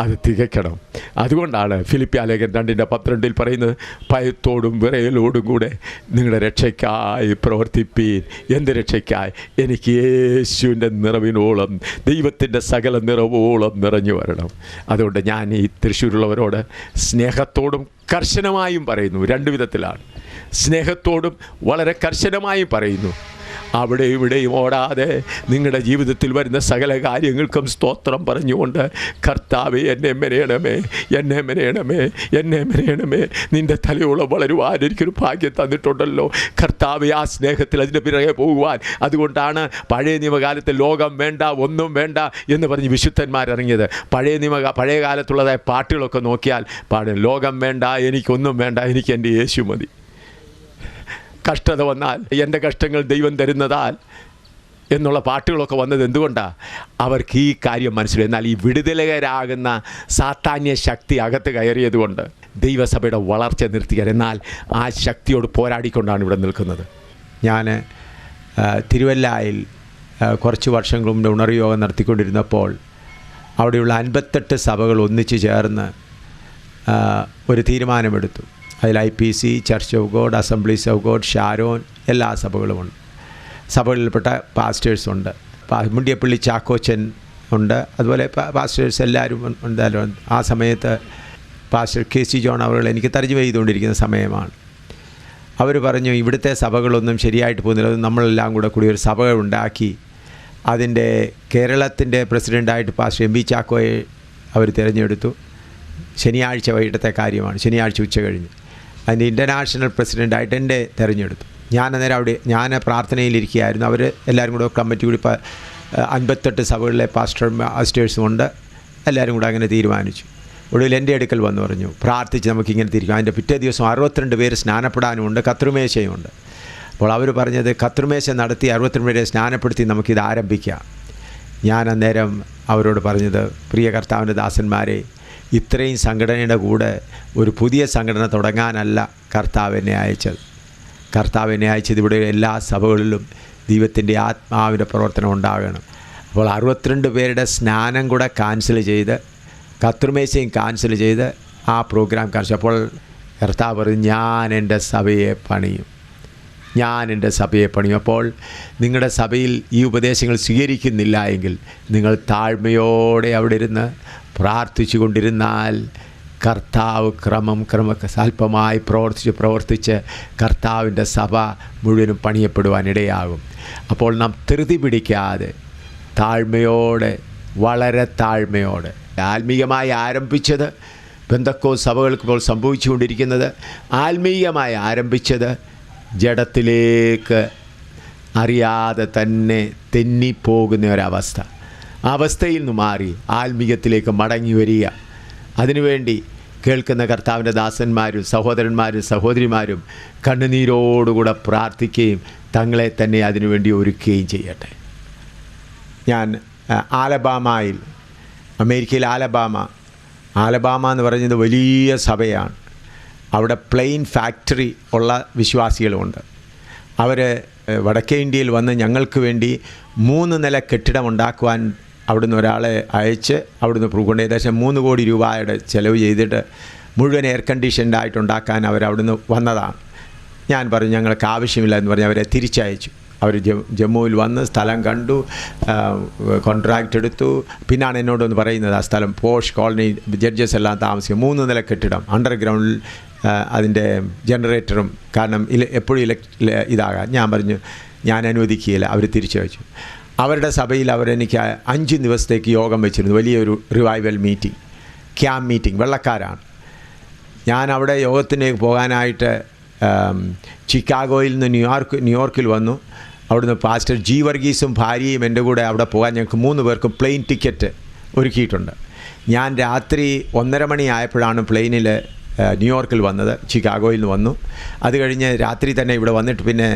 അത് തികയ്ക്കണം. അതുകൊണ്ടാണ് ഫിലിപ്പി ഫിലിപ്പ്യാലേഖൻ രണ്ടിന്റെ പന്ത്രണ്ടിൽ പറയുന്നത് ഭയത്തോടും വിറയലോടും കൂടെ നിങ്ങളുടെ രക്ഷയ്ക്കായി പ്രവർത്തിപ്പീൻ. എന്ത് രക്ഷയ്ക്കായി? എനിക്ക് യേശുവിന്റെ നിറവിനോളം ദൈവത്തിന്റെ സകല നിറവോളം നിറഞ്ഞു വരണം. അതുകൊണ്ട് ഞാൻ ഈ തൃശ്ശൂരുള്ളവരോട് സ്നേഹത്തോടും കർശനമായും പറയുന്നു രണ്ട് വിധത്തിലാണ്. സ്നേഹത്തോടും വളരെ കർശനമായും പറയുന്നു. അവിടെ ഇവിടെയും ഓടാതെ നിങ്ങളുടെ ജീവിതത്തിൽ വരുന്ന സകല കാര്യങ്ങൾക്കും സ്തോത്രം പറഞ്ഞുകൊണ്ട് കർത്താവ് എന്നെ മെനയണമേ എന്നെ മെനയണമേ എന്നെ മെനയണമേ. നിന്റെ തലയോളം വളരുവാൻ എനിക്കൊരു ഭാഗ്യം തന്നിട്ടുണ്ടല്ലോ. കർത്താവ് ആ സ്നേഹത്തിൽ അതിന്റെ പിറകെ പോകുവാൻ. അതുകൊണ്ടാണ് പഴയ നിയമകാലത്ത് ലോകം വേണ്ട ഒന്നും വേണ്ട എന്ന് പറഞ്ഞ് വിശുദ്ധന്മാരിറങ്ങിയത്. പഴയ നിയമ പഴയ കാലത്തുള്ളതായ പാട്ടുകളൊക്കെ നോക്കിയാൽ പാടും ലോകം വേണ്ട എനിക്കൊന്നും വേണ്ട എനിക്ക് എന്റെ യേശു മതി. കഷ്ടത വന്നാൽ എന്റെ കഷ്ടങ്ങൾ ദൈവം തരുന്നതാൽ എന്നുള്ള പാട്ടുകളൊക്കെ വന്നത് എന്തുകൊണ്ടാണ് അവർക്ക് ഈ കാര്യം മനസ്സിലായി. എന്നാൽ ഈ വിടുതലകരാകുന്ന സാത്താന്യ ശക്തി അകത്ത് കയറിയതുകൊണ്ട് ദൈവസഭയുടെ വളർച്ച നിർത്തിയാൽ എന്നാൽ ആ ശക്തിയോട് പോരാടിക്കൊണ്ടാണ് ഇവിടെ നിൽക്കുന്നത്. ഞാൻ തിരുവല്ലായിൽ കുറച്ച് വർഷങ്ങൾ മുമ്പ് ഉണർവ് യോഗം നടത്തിക്കൊണ്ടിരുന്നപ്പോൾ അവിടെയുള്ള അൻപത്തെട്ട് സഭകൾ ഒന്നിച്ചു ചേർന്ന് ഒരു തീരുമാനമെടുത്തു. അതിൽ I P C Church of God Assemblies of God Sharon എല്ലാ സഭകളുമുണ്ട്. സഭകളിൽപ്പെട്ട പാസ്റ്റേഴ്സുണ്ട്. മുണ്ടിയപ്പള്ളി ചാക്കോച്ചൻ ഉണ്ട്. അതുപോലെ പാസ്റ്റേഴ്സ് എല്ലാവരും എന്തായാലും ആ സമയത്ത് പാസ്റ്റർ കെ സി ജോൺ അവർ എനിക്ക് തർജമ ചെയ്തുകൊണ്ടിരിക്കുന്ന സമയമാണ്. അവർ പറഞ്ഞു ഇവിടുത്തെ സഭകളൊന്നും ശരിയായിട്ട് പോകുന്നില്ല. നമ്മളെല്ലാം കൂടെ കൂടി ഒരു സഭ ഉണ്ടാക്കി അതിന്റെ കേരളത്തിന്റെ പ്രസിഡന്റായിട്ട് പാസ്റ്റർ എം വി ചാക്കോയെ അവർ തിരഞ്ഞെടുത്തു. ശനിയാഴ്ച വൈകിട്ടത്തെ കാര്യമാണ്. ശനിയാഴ്ച ഉച്ച കഴിഞ്ഞ്. അതിന്റെ ഇന്റർനാഷണൽ പ്രസിഡന്റായിട്ട് എന്റെ തിരഞ്ഞെടുത്തു. ഞാൻ അന്നേരം അവിടെ ഞാൻ പ്രാർത്ഥനയിലിരിക്കുകയായിരുന്നു. അവർ എല്ലാവരും കൂടെ കമ്മിറ്റി കൂടി ഇപ്പോൾ അൻപത്തെട്ട് സഭകളിലെ പാസ്റ്റർ മാസ്റ്റേഴ്സും ഉണ്ട്. എല്ലാവരും കൂടെ അങ്ങനെ തീരുമാനിച്ചു. ഒടുവിൽ എന്റെ അടുക്കൽ വന്നു പറഞ്ഞു പ്രാർത്ഥിച്ച് നമുക്കിങ്ങനെ തിരിക്കും. അതിന്റെ പിറ്റേ ദിവസം അറുപത്തിരണ്ട് പേര് സ്നാനപ്പെടാനുമുണ്ട് കത്രുമേശയുമുണ്ട് അപ്പോൾ അവർ പറഞ്ഞത് കത്രുമേശ നടത്തി അറുപത്തിരണ്ട് പേരെ സ്നാനപ്പെടുത്തി നമുക്കിത് ആരംഭിക്കാം. ഞാൻ അന്നേരം അവരോട് പറഞ്ഞത് പ്രിയ കർത്താവിന്റെ ദാസന്മാരെ ഇത്രയും സംഘടനയുടെ കൂടെ ഒരു പുതിയ സംഘടന തുടങ്ങാനല്ല കർത്താവ് എന്നെ അയച്ചത്. കർത്താവ് എന്നെ അയച്ചത് ഇവിടെ എല്ലാ സഭകളിലും ദൈവത്തിന്റെ ആത്മാവിന്റെ പ്രവർത്തനം ഉണ്ടാകണം. അപ്പോൾ അറുപത്തിരണ്ട് പേരുടെ സ്നാനം കൂടെ ക്യാൻസൽ ചെയ്ത് കത്രുമേശയും ക്യാൻസൽ ചെയ്ത് ആ പ്രോഗ്രാം ക്യാൻസൽ അപ്പോൾ കർത്താവ് പറഞ്ഞു ഞാൻ എന്റെ സഭയെ പണിയും. ഞാൻ എന്റെ സഭയെ പണിയും. അപ്പോൾ നിങ്ങളുടെ സഭയിൽ ഈ ഉപദേശങ്ങൾ സ്വീകരിക്കുന്നില്ല എങ്കിൽ നിങ്ങൾ താഴ്മയോടെ അവിടെ ഇരുന്ന് പ്രാർത്ഥിച്ചു കൊണ്ടിരുന്നാൽ കർത്താവ് ക്രമം ക്രമ അല്പമായി പ്രവർത്തിച്ച് പ്രവർത്തിച്ച് കർത്താവിന്റെ സഭ മുഴുവനും പണിയപ്പെടുവാനിടയാകും. അപ്പോൾ നാം ധൃതി പിടിക്കാതെ താഴ്മയോടെ വളരെ താഴ്മയോടെ ആത്മീയമായി ആരംഭിച്ചത് ബന്ധക്കോ സഭകൾക്ക് ഇപ്പോൾ സംഭവിച്ചുകൊണ്ടിരിക്കുന്നത് ആത്മീയമായി ആരംഭിച്ചത് ജഡത്തിലേക്ക് അറിയാതെ തന്നെ തെന്നിപ്പോകുന്ന ഒരവസ്ഥ. അവസ്ഥയിൽ നിന്ന് മാറി ആത്മീയത്തിലേക്ക് മടങ്ങി വരിക. അതിനുവേണ്ടി കേൾക്കുന്ന കർത്താവിന്റെ ദാസന്മാരും സഹോദരന്മാരും സഹോദരിമാരും കണ്ണുനീരോടുകൂടെ പ്രാർത്ഥിക്കുകയും തങ്ങളെ തന്നെ അതിനുവേണ്ടി ഒരുക്കുകയും ചെയ്യട്ടെ. ഞാൻ ആലബാമയിൽ അമേരിക്കയിൽ ആലബാമ. ആലബാമ എന്ന് പറയുന്നത് വലിയ സഭയാണ്. അവിടെ പ്ലെയിൻ ഫാക്ടറി ഉള്ള വിശ്വാസികളുമുണ്ട്. അവർ വടക്കേ ഇന്ത്യയിൽ വന്ന് ഞങ്ങൾക്ക് വേണ്ടി മൂന്ന് നില കെട്ടിടം ഉണ്ടാക്കുവാൻ അവിടുന്ന് ഒരാളെ അയച്ച് അവിടുന്ന് പ്രൂകൊണ്ട് ഏകദേശം മൂന്ന് കോടി രൂപയുടെ ചിലവ് ചെയ്തിട്ട് മുഴുവൻ എയർ കണ്ടീഷൻഡ് അവരവിടുന്ന് വന്നതാണ്. ഞാൻ പറഞ്ഞു ഞങ്ങൾക്ക് ആവശ്യമില്ല എന്ന് പറഞ്ഞ് അവരെ തിരിച്ചയച്ചു. അവർ ജമ്മുവിൽ വന്ന് സ്ഥലം കണ്ടു കോൺട്രാക്റ്റ് എടുത്തു. പിന്നാണ് എന്നോടൊന്ന് പറയുന്നത് ആ സ്ഥലം പോഷ് കോളനി ജഡ്ജസ് എല്ലാം താമസിക്കും. മൂന്ന് നില കെട്ടിടം അണ്ടർഗ്രൗണ്ടിൽ അതിന്റെ ജനറേറ്ററും കാരണം ഇല എപ്പോഴും ഇല ഇതാകാം. ഞാൻ പറഞ്ഞു ഞാൻ അനുവദിക്കുകയില്ല. അവർ തിരിച്ചയച്ചു. അവരുടെ സഭയിൽ അവരെനിക്ക് അഞ്ച് ദിവസത്തേക്ക് യോഗം വെച്ചിരുന്നു. വലിയൊരു റിവൈവൽ മീറ്റിംഗ് ക്യാമ്പ് മീറ്റിംഗ് വെള്ളക്കാരാണ്. ഞാൻ അവിടെ യോഗത്തിന് പോകാനായിട്ട് ചിക്കാഗോയിൽ നിന്ന് ന്യൂയോർക്ക് ന്യൂയോർക്കിൽ വന്നു. അവിടുന്ന് പാസ്റ്റർ ജി വർഗീസും ഭാര്യയും എന്റെ കൂടെ അവിടെ പോകാൻ ഞങ്ങൾക്ക് മൂന്ന് പേർക്കും പ്ലെയിൻ ടിക്കറ്റ് ഒരുക്കിയിട്ടുണ്ട്. ഞാൻ രാത്രി ഒന്നര മണി ആയപ്പോഴാണ് പ്ലെയിനിൽ ന്യൂയോർക്കിൽ വന്നത് ചിക്കാഗോയിൽ നിന്ന് വന്നു. അത് കഴിഞ്ഞ് രാത്രി തന്നെ ഇവിടെ വന്നിട്ട് പിന്നെ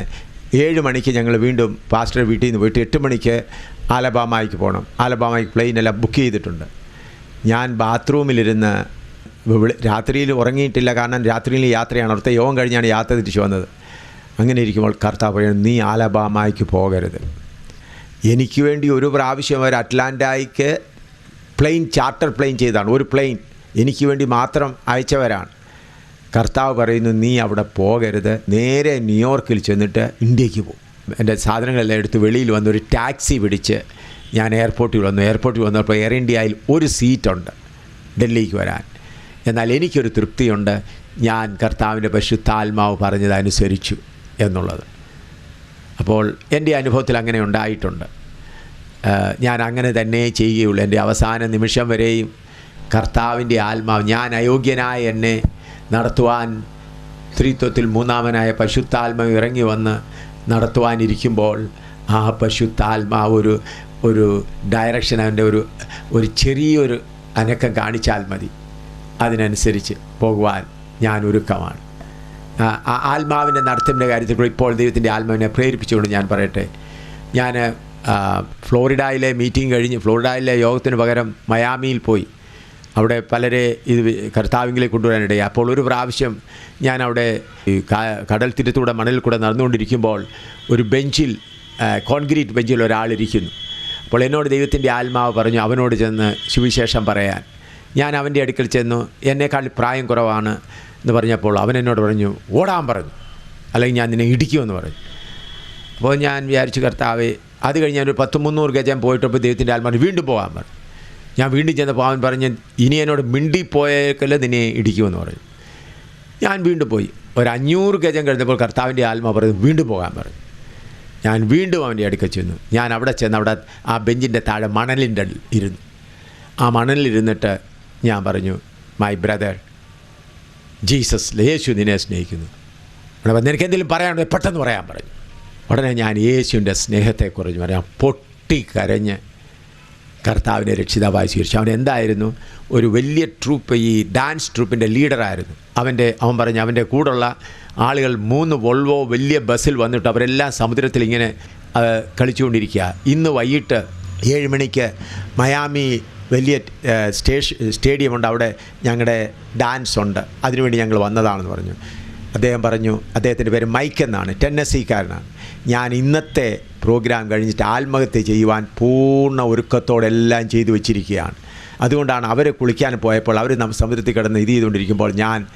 ഏഴ് മണിക്ക് ഞങ്ങൾ വീണ്ടും പാസ്റ്റർ വീട്ടിൽ നിന്ന് പോയിട്ട് എട്ട് മണിക്ക് ആലബാമയ്ക്ക് പോകണം. ആലബാമയ്ക്ക് പ്ലെയിനെല്ലാം ബുക്ക് ചെയ്തിട്ടുണ്ട്. ഞാൻ ബാത്റൂമിലിരുന്ന് രാത്രിയിൽ ഉറങ്ങിയിട്ടില്ല കാരണം രാത്രിയിൽ യാത്രയാണ്. അവിടുത്തെ യോഗം കഴിഞ്ഞാണ് യാത്ര തിരിച്ചു വന്നത്. അങ്ങനെ ഇരിക്കുമ്പോൾ കർത്താവ് നീ ആലബാമയ്ക്ക് പോകരുത്. എനിക്ക് വേണ്ടി ഒരു പ്രാവശ്യം അവർ അറ്റ്ലാന്റയ്ക്ക് പ്ലെയിൻ ചാർട്ടർ പ്ലെയിൻ ചെയ്താണ്. ഒരു പ്ലെയിൻ എനിക്ക് വേണ്ടി മാത്രം അയച്ചവരാണ്. കർത്താവ് പറയുന്നു നീ അവിടെ പോകരുത്. നേരെ ന്യൂയോർക്കിൽ ചെന്നിട്ട് ഇന്ത്യയ്ക്ക് പോകും എന്റെ സാധനങ്ങളെല്ലാം എടുത്ത് വെളിയിൽ വന്ന് ഒരു ടാക്സി പിടിച്ച് ഞാൻ എയർപോർട്ടിൽ വന്നു. എയർപോർട്ടിൽ വന്നപ്പോൾ എയർ ഇന്ത്യയിൽ ഒരു സീറ്റുണ്ട് ഡൽഹിക്ക് വരാൻ. എന്നാൽ എനിക്കൊരു തൃപ്തിയുണ്ട്. ഞാൻ കർത്താവിന്റെ പശുത്താത്മാവ് പറഞ്ഞതനുസരിച്ചു എന്നുള്ളത്. അപ്പോൾ എന്റെ അനുഭവത്തിൽ അങ്ങനെ ഉണ്ടായിട്ടുണ്ട്. ഞാൻ അങ്ങനെ തന്നെ ചെയ്യുകയുള്ളൂ. എന്റെ അവസാന നിമിഷം വരെയും കർത്താവിന്റെ ആത്മാവ് ഞാൻ അയോഗ്യനായ എന്നെ നടത്തുവാൻ സ്ത്രീത്വത്തിൽ മൂന്നാമനായ പശുത്താത്മാവ് ഇറങ്ങി വന്ന് നടത്തുവാനിരിക്കുമ്പോൾ ആ പശുത്താത്മാവ് ഒരു ഒരു ഡയറക്ഷൻ അവന്റെ ഒരു ഒരു ചെറിയൊരു അനക്കം കാണിച്ചാൽ മതി. അതിനനുസരിച്ച് പോകുവാൻ ഞാൻ ഒരുക്കമാണ്. ആ, ആത്മാവിന്റെ നടത്തിന്റെ കാര്യത്തിൽ ഇപ്പോൾ ദൈവത്തിന്റെ ആത്മാവിനെ പ്രേരിപ്പിച്ചുകൊണ്ട് ഞാൻ പറയട്ടെ. ഞാൻ ഫ്ലോറിഡയിലെ മീറ്റിംഗ് കഴിഞ്ഞ് ഫ്ലോറിഡയിലെ യോഗത്തിന് പകരം മയാമിയിൽ പോയി. അവിടെ പലരെ ഇത് കർത്താവിംഗിലെ കൊണ്ടുവരാനിടയായി. അപ്പോൾ ഒരു പ്രാവശ്യം ഞാൻ അവിടെ കടൽ തീരത്തൂടെ മണലിൽ കൂടെ നടന്നുകൊണ്ടിരിക്കുമ്പോൾ ഒരു ബെഞ്ചിൽ കോൺക്രീറ്റ് ബെഞ്ചിൽ ഒരാളിരിക്കുന്നു. അപ്പോൾ എന്നോട് ദൈവത്തിന്റെ ആത്മാവ് പറഞ്ഞു അവനോട് ചെന്ന് സുവിശേഷം പറയാൻ. ഞാൻ അവന്റെ അടുക്കൽ ചെന്നു എന്നേക്കാൾ പ്രായം കുറവാണ് എന്ന് പറഞ്ഞപ്പോൾ അവൻ എന്നോട് പറഞ്ഞു ഓടാൻ പറഞ്ഞു. അല്ലെങ്കിൽ ഞാൻ നിന്നെ ഇടിക്കുമെന്ന് പറഞ്ഞു. അപ്പോൾ ഞാൻ വിചാരിച്ചു കർത്താവ് അത് കഴിഞ്ഞ് ഞാനൊരു പത്ത് മുന്നൂറ് ഗജം പോയിട്ടപ്പോൾ ദൈവത്തിന്റെ ആത്മാവ് വീണ്ടും പോകാൻ പറഞ്ഞു. ഞാൻ വീണ്ടും ചെന്നപ്പോൾ അവൻ പറഞ്ഞ് ഇനി എന്നോട് മിണ്ടിപ്പോയേക്കല്ല നിന്നെ ഇടിക്കുമെന്ന് പറഞ്ഞു. ഞാൻ വീണ്ടും പോയി. ഒരു അഞ്ഞൂറ് ഗജം കഴിഞ്ഞപ്പോൾ കർത്താവിന്റെ ആത്മ പറഞ്ഞു വീണ്ടും പോകാൻ പറഞ്ഞു. ഞാൻ വീണ്ടും അവന്റെ അടുക്ക ചെന്നു. ഞാൻ അവിടെ ചെന്ന് അവിടെ ആ ബെഞ്ചിന്റെ താഴെ മണലിന്റെ ഇരുന്നു. ആ മണലിലിരുന്നിട്ട് ഞാൻ പറഞ്ഞു മൈ ബ്രദർ ജീസസ് യേശു നിന്നെ സ്നേഹിക്കുന്നു. അവിടെ വന്ന് എനിക്ക് എന്തെങ്കിലും പറയാനുണ്ടോ പെട്ടെന്ന് പറയാൻ പറഞ്ഞു. ഉടനെ ഞാൻ യേശുവിന്റെ സ്നേഹത്തെക്കുറിച്ച് പറയാം പൊട്ടിക്കരഞ്ഞ് കർത്താവിനെ രക്ഷിതാവായി സ്വീകരിച്ചു. അവൻ എന്തായിരുന്നു? ഒരു വലിയ ട്രൂപ്പ് ഈ ഡാൻസ് ട്രൂപ്പിന്റെ ലീഡറായിരുന്നു. അവന്റെ അവൻ പറഞ്ഞു അവന്റെ കൂടെയുള്ള ആളുകൾ മൂന്ന് വോൾവോ വലിയ ബസ്സിൽ വന്നിട്ട് അവരെല്ലാം സമുദ്രത്തിൽ ഇങ്ങനെ കളിച്ചുകൊണ്ടിരിക്കുക. ഇന്ന് വൈകിട്ട് ഏഴ് മണിക്ക് മയാമി വലിയ സ്റ്റേഷ് സ്റ്റേഡിയം സ്റ്റേഡിയമുണ്ട് അവിടെ ഞങ്ങളുടെ ഡാൻസ് ഉണ്ട്. അതിനുവേണ്ടി ഞങ്ങൾ വന്നതാണെന്ന് പറഞ്ഞു. അദ്ദേഹം പറഞ്ഞു അദ്ദേഹത്തിന്റെ പേര് മൈക്ക് എന്നാണ്. ടെന്നസിക്കാരനാണ്. ഞാൻ ഇന്നത്തെ പ്രോഗ്രാം കഴിഞ്ഞിട്ട് ആത്മഹത്യ ചെയ്യുവാൻ പൂർണ ഒരുക്കത്തോടെ എല്ലാം ചെയ്തു വെച്ചിരിക്കുകയാണ്. അതുകൊണ്ടാണ് അവരെ കുളിക്കാൻ പോയപ്പോൾ അവർ നമ്മൾ സമുദ്രത്തിൽ കിടന്ന് ഇത് ചെയ്തുകൊണ്ടിരിക്കുമ്പോൾ ഞാൻ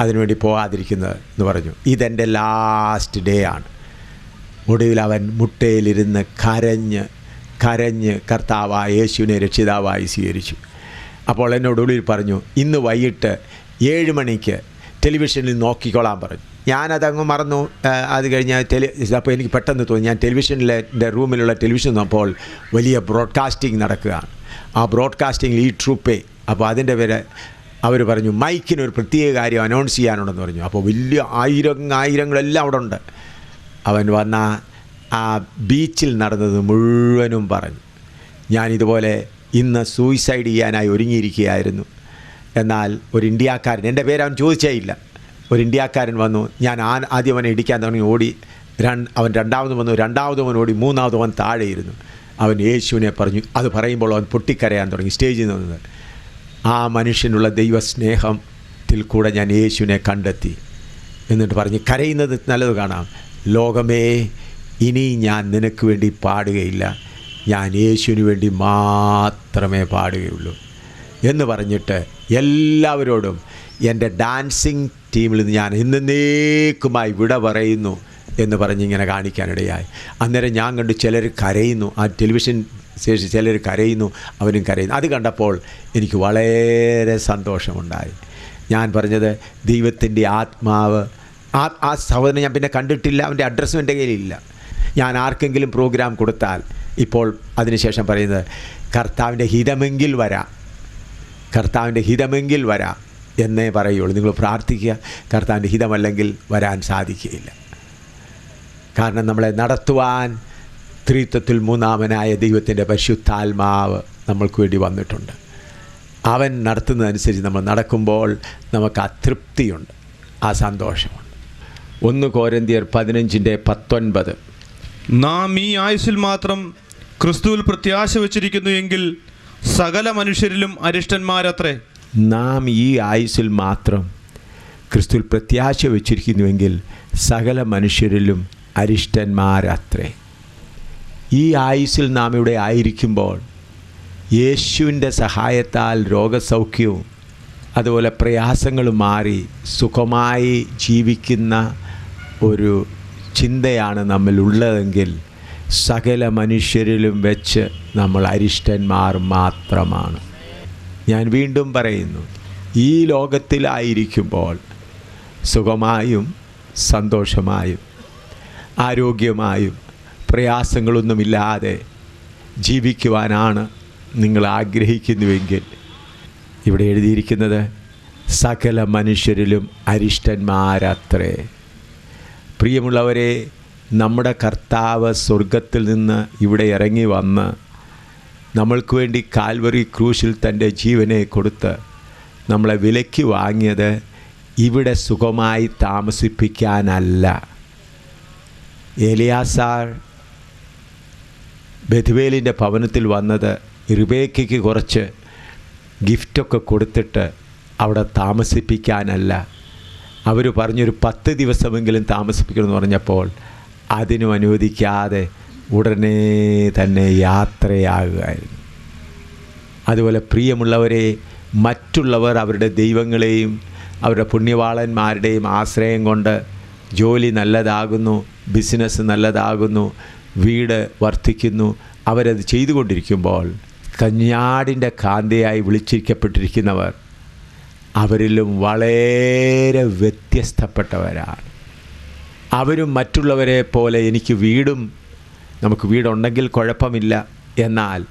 അതിനുവേണ്ടി പോകാതിരിക്കുന്നത് എന്ന് പറഞ്ഞു. ഇതെന്റെ ലാസ്റ്റ് ഡേ ആണ്. ഒടുവിൽ അവൻ മുട്ടയിലിരുന്ന് കരഞ്ഞ് കരഞ്ഞ് കർത്താവായ യേശുവിനെ രക്ഷിതാവായി സ്വീകരിച്ചു. അപ്പോൾ എന്നോട് ഒടുവിൽ പറഞ്ഞു ഇന്ന് വൈകിട്ട് ഏഴ് മണിക്ക് ടെലിവിഷനിൽ നോക്കിക്കോളാൻ പറഞ്ഞു. ഞാനതങ്ങ് മറന്നു. അത് കഴിഞ്ഞ് ടെലി അപ്പോൾ എനിക്ക് പെട്ടെന്ന് തോന്നി. ഞാൻ ടെലിവിഷനിലെ എന്റെ റൂമിലുള്ള ടെലിവിഷൻ നോക്കുമ്പോൾ വലിയ ബ്രോഡ്കാസ്റ്റിംഗ് നടക്കുകയാണ്. ആ ബ്രോഡ്കാസ്റ്റിംഗിൽ ഈ ട്രൂപ്പേ അപ്പോൾ അതിന്റെ പേര് അവർ പറഞ്ഞു മൈക്കിന് ഒരു പ്രത്യേക കാര്യം അനൗൺസ് ചെയ്യാനുണ്ടെന്ന് പറഞ്ഞു. അപ്പോൾ വലിയ ആയിരം ആയിരങ്ങളെല്ലാം അവിടെ ഉണ്ട്. അവൻ വന്ന ആ ബീച്ചിൽ നടന്നത് മുഴുവനും പറഞ്ഞു. ഞാനിതുപോലെ ഇന്ന് സൂയിസൈഡ് ചെയ്യാനായി ഒരുങ്ങിയിരിക്കുകയായിരുന്നു. എന്നാൽ ഒരു ഇന്ത്യക്കാരൻ എന്റെ പേര് അവൻ ചോദിച്ചേ ഇല്ല. ഒരു ഇന്ത്യക്കാരൻ വന്നു. ഞാൻ ആ ആദ്യം അവനെ ഇടിക്കാൻ തുടങ്ങി ഓടി. അവൻ രണ്ടാമത് വന്നു. രണ്ടാമത് അവൻ ഓടി. മൂന്നാമത് അവൻ താഴെയിരുന്നു. അവൻ യേശുവിനെ പറഞ്ഞു. അത് പറയുമ്പോൾ അവൻ പൊട്ടിക്കരയാൻ തുടങ്ങി. സ്റ്റേജിൽ നിന്നത് ആ മനുഷ്യനുള്ള ദൈവസ്നേഹത്തിൽ കൂടെ ഞാൻ യേശുവിനെ കണ്ടെത്തി എന്നിട്ട് പറഞ്ഞ് കരയുന്നത് നല്ലത് കാണാം. ലോകമേ ഇനി ഞാൻ നിനക്ക് വേണ്ടി പാടുകയില്ല. ഞാൻ യേശുവിന് വേണ്ടി മാത്രമേ പാടുകയുള്ളൂ. എന്ന് പറഞ്ഞിട്ട് എല്ലാവരോടും എന്റെ ഡാൻസിങ് ടീമിൽ നിന്ന് ഞാൻ ഇന്നേക്കുമായി വിട പറയുന്നു എന്ന് പറഞ്ഞ് ഇങ്ങനെ കാണിക്കാനിടയായി. അന്നേരം ഞാൻ കണ്ടു ചിലർ കരയുന്നു. ആ ടെലിവിഷൻ ശേഷി ചിലർ കരയുന്നു അവരും കരയുന്നു. അത് കണ്ടപ്പോൾ എനിക്ക് വളരെ സന്തോഷമുണ്ടായി. ഞാൻ പറഞ്ഞത് ദൈവത്തിന്റെ ആത്മാവ് ആ ആ സഹോദരനെ ഞാൻ പിന്നെ കണ്ടിട്ടില്ല അവന്റെ അഡ്രസ്സും എന്റെ കയ്യിലില്ല. ഞാൻ ആർക്കെങ്കിലും പ്രോഗ്രാം കൊടുത്താൽ ഇപ്പോൾ അതിനുശേഷം പറയുന്നത് കർത്താവിന്റെ ഹിതമെങ്കിൽ വരാം. കർത്താവിന്റെ ഹിതമെങ്കിൽ വരാം. എന്നേ പറയുള്ളൂ. നിങ്ങൾ പ്രാർത്ഥിക്കുക. കർത്താവിന്റെ ഹിതമല്ലെങ്കിൽ വരാൻ സാധിക്കുകയില്ല. കാരണം നമ്മളെ നടത്തുവാൻ ത്രിത്വത്തിൽ മൂന്നാമനായ ദൈവത്തിന്റെ പരിശുദ്ധാത്മാവ് നമ്മൾക്ക് വേണ്ടി വന്നിട്ടുണ്ട്. അവൻ നടത്തുന്നതനുസരിച്ച് നമ്മൾ നടക്കുമ്പോൾ നമുക്ക് ആ തൃപ്തിയുണ്ട്. ആ സന്തോഷമുണ്ട്. ഒന്ന് കോരന്തിയർ പതിനഞ്ചിന്റെ പത്തൊൻപത്. നാം ഈ ആയുസ്സിൽ മാത്രം ക്രിസ്തുവിൽ പ്രത്യാശ വച്ചിരിക്കുന്നു എങ്കിൽ സകല മനുഷ്യരിലും അരിഷ്ടന്മാരത്രേ. നാം ഈ ആയുസ്സിൽ മാത്രം ക്രിസ്തുവിൽ പ്രത്യാശ വച്ചിരിക്കുന്നുവെങ്കിൽ സകല മനുഷ്യരിലും അരിഷ്ടന്മാരത്രേ. ഈ ആയുസ്സിൽ നാം ഇവിടെ ആയിരിക്കുമ്പോൾ യേശുവിന്റെ സഹായത്താൽ രോഗസൗഖ്യവും അതുപോലെ പ്രയാസങ്ങളും മാറി സുഖമായി ജീവിക്കുന്ന ഒരു ചിന്തയാണ് നമ്മിൽ ഉള്ളതെങ്കിൽ സകല മനുഷ്യരിലും വെച്ച് നമ്മൾ അരിഷ്ടന്മാർ മാത്രമാണ്. ഞാൻ വീണ്ടും പറയുന്നു ഈ ലോകത്തിലായിരിക്കുമ്പോൾ സുഖമായും സന്തോഷമായും ആരോഗ്യമായും പ്രയാസങ്ങളൊന്നുമില്ലാതെ ജീവിക്കുവാനാണ് നിങ്ങൾ ആഗ്രഹിക്കുന്നുവെങ്കിൽ ഇവിടെ എഴുതിയിരിക്കുന്നത് സകല മനുഷ്യരിലും അരിഷ്ടന്മാരത്രേ. പ്രിയമുള്ളവരെ നമ്മുടെ കർത്താവ് സ്വർഗത്തിൽ നിന്ന് ഇവിടെ ഇറങ്ങി വന്ന് നമ്മൾക്ക് വേണ്ടി കാൽവറി ക്രൂശിൽ തന്റെ ജീവനെ കൊടുത്ത് നമ്മളെ വിലയ്ക്ക് വാങ്ങിയത് ഇവിടെ സുഖമായി താമസിപ്പിക്കാനല്ല. ഏലിയാസാർ ബഥുവേലിന്റെ ഭവനത്തിൽ വന്നത് റിബേക്കയ്ക്ക് കുറച്ച് ഗിഫ്റ്റൊക്കെ കൊടുത്തിട്ട് അവിടെ താമസിപ്പിക്കാനല്ല. അവർ പറഞ്ഞൊരു പത്ത് ദിവസമെങ്കിലും താമസിപ്പിക്കണമെന്ന് പറഞ്ഞപ്പോൾ അതിനും അനുവദിക്കാതെ ഉടനെ തന്നെ യാത്രയാകുകയായിരുന്നു. അതുപോലെ പ്രിയമുള്ളവരെ മറ്റുള്ളവർ അവരുടെ ദൈവങ്ങളെയും അവരുടെ പുണ്യവാളന്മാരുടെയും ആശ്രയം കൊണ്ട് ജോലി നല്ലതാകുന്നു ബിസിനസ് നല്ലതാകുന്നു വീട് വർദ്ധിക്കുന്നു. അവരത് ചെയ്തുകൊണ്ടിരിക്കുമ്പോൾ കഞ്ഞാടിന്റെ കാന്തയായി വിളിച്ചിരിക്കപ്പെട്ടിരിക്കുന്നവർ അവരിലും വളരെ വ്യത്യസ്തപ്പെട്ടവരാണ്. അവരും മറ്റുള്ളവരെ പോലെ എനിക്ക് വീടും നമുക്ക് വീടുണ്ടെങ്കിൽ കുഴപ്പമില്ല. എന്നാൽ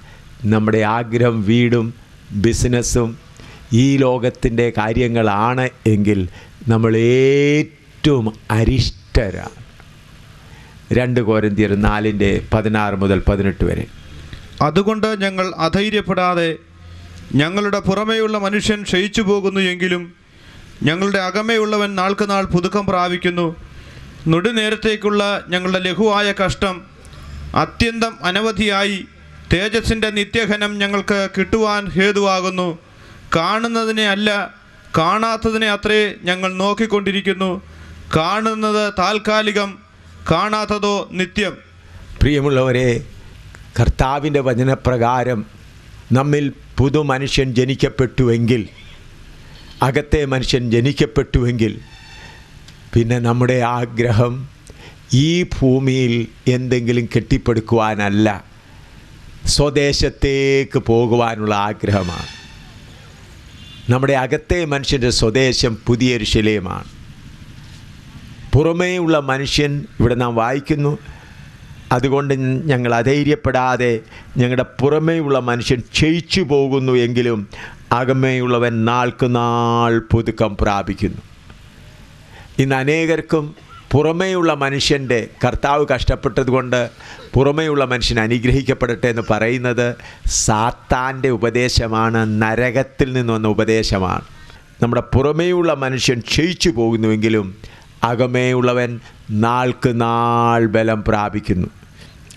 നമ്മുടെ ആഗ്രഹം വീടും ബിസിനസ്സും ഈ ലോകത്തിന്റെ കാര്യങ്ങളാണ് എങ്കിൽ നമ്മൾ ഏറ്റവും അരിഷ്ടരാണ്. രണ്ട് കോരന്തിയർ നാലിന്റെ പതിനാറ് മുതൽ പതിനെട്ട് വരെ. അതുകൊണ്ട് ഞങ്ങൾ അധൈര്യപ്പെടാതെ ഞങ്ങളുടെ പുറമേയുള്ള മനുഷ്യൻ ക്ഷയിച്ചു പോകുന്നു എങ്കിലും ഞങ്ങളുടെ അകമേയുള്ളവൻ നാൾക്കുനാൾ പുതുക്കം പ്രാപിക്കുന്നു. നുടിനേരത്തേക്കുള്ള ഞങ്ങളുടെ ലഘുവായ കഷ്ടം അത്യന്തം അനവധിയായി തേജസ്സിന്റെ നിത്യഘനം ഞങ്ങൾക്ക് കിട്ടുവാൻ ഹേതുവാകുന്നു. കാണുന്നതിനെ അല്ല കാണാത്തതിനെ അത്രേ ഞങ്ങൾ നോക്കിക്കൊണ്ടിരിക്കുന്നു. കാണുന്നത് താൽക്കാലികം കാണാത്തതോ നിത്യം. പ്രിയമുള്ളവരെ കർത്താവിന്റെ വചനപ്രകാരം നമ്മിൽ പുതു മനുഷ്യൻ ജനിക്കപ്പെട്ടുവെങ്കിൽ അകത്തെ മനുഷ്യൻ ജനിക്കപ്പെട്ടുവെങ്കിൽ പിന്നെ നമ്മുടെ ആഗ്രഹം ഈ ഭൂമിയിൽ എന്തെങ്കിലും കെട്ടിപ്പടുക്കുവാനല്ല സ്വദേശത്തേക്ക് പോകുവാനുള്ള ആഗ്രഹമാണ്. നമ്മുടെ അകത്തെ മനുഷ്യന്റെ സ്വദേശം പുതിയൊരു ശിലയുമാണ് പുറമേയുള്ള മനുഷ്യൻ ഇവിടെ നാം വായിക്കുന്നു. അതുകൊണ്ട് ഞങ്ങൾ അധൈര്യപ്പെടാതെ ഞങ്ങളുടെ പുറമേയുള്ള മനുഷ്യൻ ക്ഷയിച്ചു പോകുന്നു എങ്കിലും അകമേയുള്ളവൻ നാൾക്ക് നാൾ പുതുക്കം പ്രാപിക്കുന്നു. ഇന്ന് അനേകർക്കും പുറമേയുള്ള മനുഷ്യന്റെ കർത്താവ് കഷ്ടപ്പെട്ടതുകൊണ്ട് പുറമേയുള്ള മനുഷ്യൻ അനുഗ്രഹിക്കപ്പെടട്ടെ എന്ന് പറയുന്നത് സാത്താന്റെ ഉപദേശമാണ് നരകത്തിൽ നിന്ന് വന്ന ഉപദേശമാണ്. നമ്മുടെ പുറമേയുള്ള മനുഷ്യൻ ക്ഷയിച്ചു പോകുന്നുവെങ്കിലും അകമേയുള്ളവൻ നാൾക്ക് നാൾ ബലം പ്രാപിക്കുന്നു.